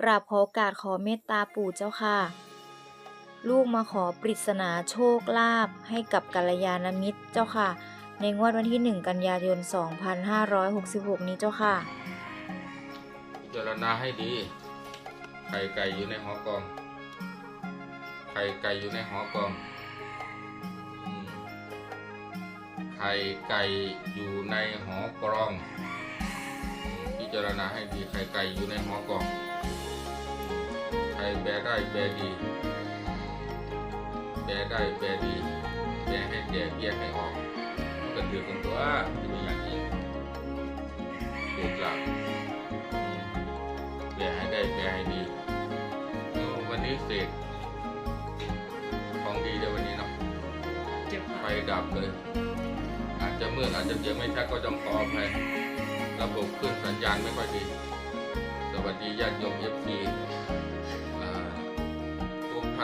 กราบขอโอกาสขอเมตตาปู่เจ้าค่ะ ลูกมาขอปริศนาโชคลาภให้กับกัลยาณมิตรเจ้าค่ะ ในงวดวันที่ 1 กันยายน 2566 นี้เจ้าค่ะพิจารณาให้ดี ไข่ไก่อยู่ในหอกอง ไข่ไก่อยู่ในหอกอง ไข่ไก่อยู่ในหอกรอง พิจารณาให้ดี ไข่ไก่อยู่ในหอกอง ไข่แบได้แบดี แบได้แบดี แบให้แก่แยกให้ออกมันก็ถือกันตัวที่มีอย่างนี้ถูกหลักแปลให้ได้แปลให้ดีเออวันนี้เสกของดีเดี๋ยววันนี้เนาะไฟดับเลย อาจจะมืดอาจจะเสียงไม่ชัดก็ต้องขออภัยระบบขึ้นสัญญาณไม่ค่อยดี สวัสดีญาติโยมเอฟซี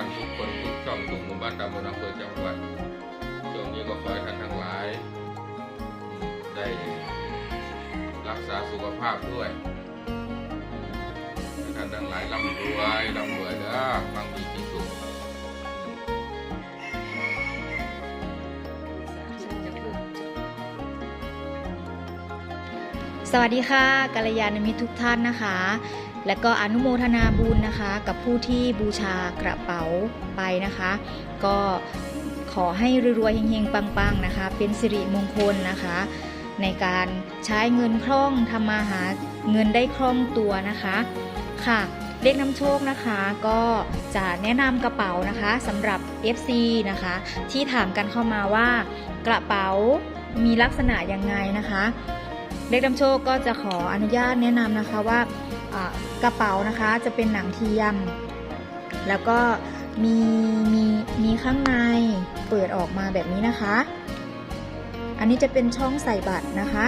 ทุกท่านทุกคนทุกช่องทุกหมู่บ้านตำบลอำเภอจังหวัดช่วงนี้ก็ขอให้ท่านทั้งหลาย ได้รักษาสุขภาพด้วยท่านทั้งหลายร่ำรวยร่ำรวยเด้อฟังดีที่สุดสวัสดีค่ะกัลยาณมิตรทุกท่านนะคะ และก็อนุโมทนาบุญนะคะ กับผู้ที่บูชากระเป๋าไปนะคะ ก็ขอให้รวยๆเฮงๆ ปังๆนะคะ เป็นสิริมงคลนะคะ ในการใช้เงินคล่องทำมาหาเงินได้คล่องตัวนะคะค่ะเลขนำโชคนะคะก็จะแนะนำกระเป๋านะคะสำหรับ FC นะคะ ที่ถามกันเข้ามาว่ากระเป๋ามีลักษณะยังไงนะคะ เลขนำโชคก็จะขออนุญาตแนะนำนะคะว่าอ่า กระเป๋านะคะจะเป็นหนังเทียม แล้วก็มีมีมีข้างในเปิดออกมาแบบนี้นะคะ อันนี้จะเป็นช่องใส่บัตรนะคะ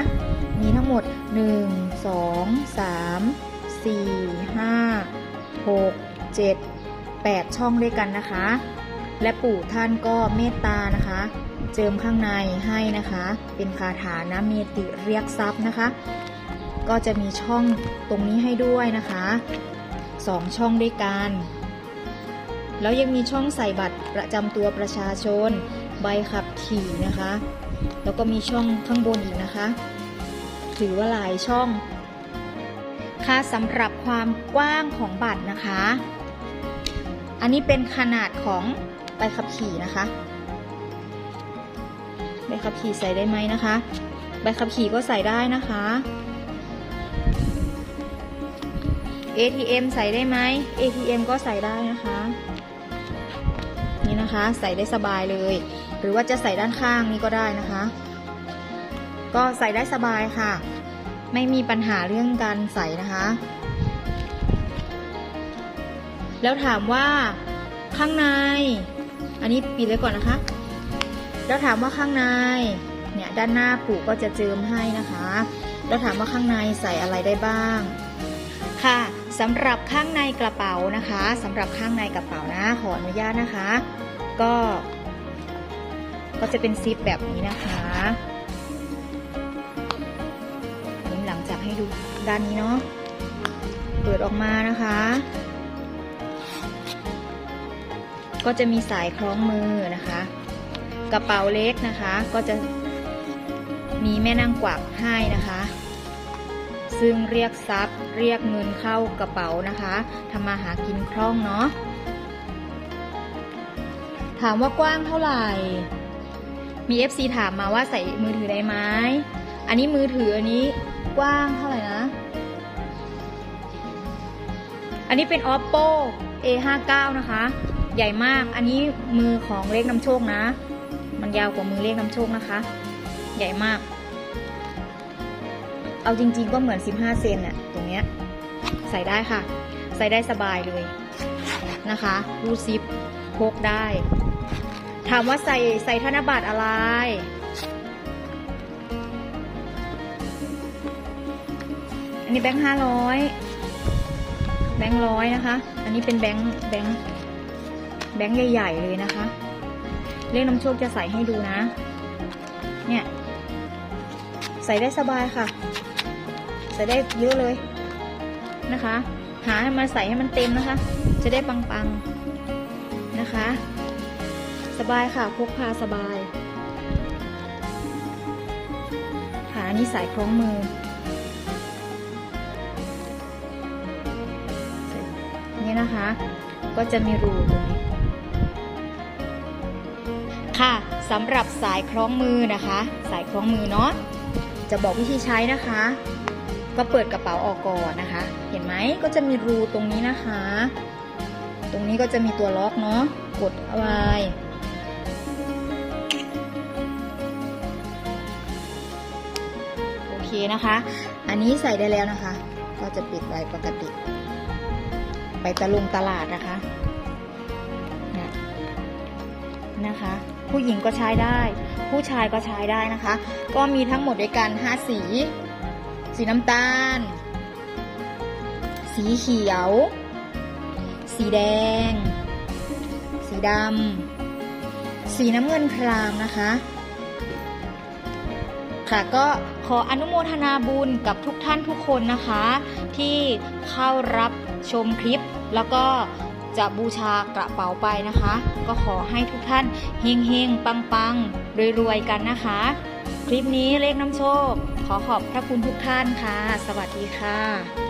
มีทั้งหมด 1 2 3 4 5 6 7 8 ช่องด้วยกันนะคะ และปู่ท่านก็เมตตานะคะ เจิมข้างในให้นะคะ เป็นคาถานะเมติเรียกทรัพย์นะคะ ก็จะมีช่องตรงนี้ให้ด้วยนะคะสองช่องด้วยกัน แล้วยังมีช่องใส่บัตรประจำตัวประชาชน ใบขับขี่นะคะ แล้วก็มีช่องข้างบนอีกนะคะ ถือว่าหลายช่อง ค่าสำหรับความกว้างของบัตรนะคะ อันนี้เป็นขนาดของใบขับขี่นะคะใบขับขี่ใส่ได้ไหมนะคะ ใบขับขี่ก็ใส่ได้นะคะ ATM ใส่ได้ไหม ATM ก็ใส่ได้นะคะ นี่นะคะใส่ได้สบายเลย หรือว่าจะใส่ด้านข้างนี่ก็ได้นะคะ ก็ใส่ได้สบายค่ะ ไม่มีปัญหาเรื่องการใส่นะคะ แล้วถามว่าข้างใน อันนี้ปิดไว้ก่อนนะคะ แล้วถามว่าข้างในเนี่ยด้านหน้าปู่ก็จะเจิมให้นะคะ แล้วถามว่าข้างในใส่อะไรได้บ้างค่ะ สำหรับข้างในกระเป๋านะคะสำหรับข้างในกระเป๋านะขออนุญาตนะคะ ก็ ก็จะเป็นซิปแบบนี้นะคะอันนี้หลังจากให้ดูด้านนี้เนาะเปิดออกมานะคะ ก็จะมีสายคล้องมือนะคะ กระเป๋าเล็กนะคะก็จะมีแม่นางกวักให้นะคะ ซึ่งเรียกทรัพย์ เรียกเงินเข้ากระเป๋านะคะทำมาหากินคล่องเนาะถามว่ากว้างเท่าไหร่ มี FC ถามมาว่าใส่มือถือได้ไหม อันนี้มือถืออันนี้กว้างเท่าไหร่นะ อันนี้เป็น oppo a59 นะคะ ใหญ่มาก อันนี้มือของเลขนำโชคนะ มันยาวกว่ามือเลขนำโชคนะคะ ใหญ่มาก เอาจริง ๆ ก็เหมือน 15 เซนน่ะตรงเนี้ยใส่ได้ค่ะ ใส่ได้สบายเลยนะคะรูดซิปพกได้ ถามว่าใส่ใส่ธนบัตรอะไร อันนี้แบงค์ห้าร้อยแบงค์ร้อยนะคะ อันนี้เป็นแบงค์แบงค์แบงค์ใหญ่ ๆ เลยนะคะ เลขน้ำโชคจะใส่ให้ดูนะ เนี่ย ใส่ได้สบายค่ะ ใส่ได้เยอะเลยนะคะ หาให้มันใส่ให้มันเต็มนะคะ จะได้ปังๆนะคะ สบายค่ะพกพาสบายค่ะอันนี้สายคล้องมือนี่นะคะ ก็จะมีรูตรงนี้ค่ะสำหรับสายคล้องมือนะคะ สายคล้องมือเนาะจะบอกวิธีใช้นะคะ ก็เปิดกระเป๋าออกก่อนนะคะ เห็นไหมก็จะมีรูตรงนี้นะคะ ตรงนี้ก็จะมีตัวล็อกเนาะกดเอาไว้โอเคนะคะ อันนี้ใส่ได้แล้วนะคะ ก็จะปิดไว้ปกติ ไปตะลุงตลาดนะคะนะนะคะ ผู้หญิงก็ใช้ได้ ผู้ชายก็ใช้ได้นะคะ ก็มีทั้งหมดด้วยกัน 5 สี สีน้ำตาล สีเขียว สีแดง สีดำ สีน้ำเงินครามนะคะ ค่ะก็ขออนุโมทนาบุญกับทุกท่านทุกคนนะคะ ที่เข้ารับชมคลิปแล้วก็จะบูชากระเป๋าไปนะคะ ก็ขอให้ทุกท่านเฮงเฮงปังปังรวยๆ กันนะคะ คลิปนี้เลขน้ำโชค ขอขอบพระคุณทุกท่านค่ะ สวัสดีค่ะ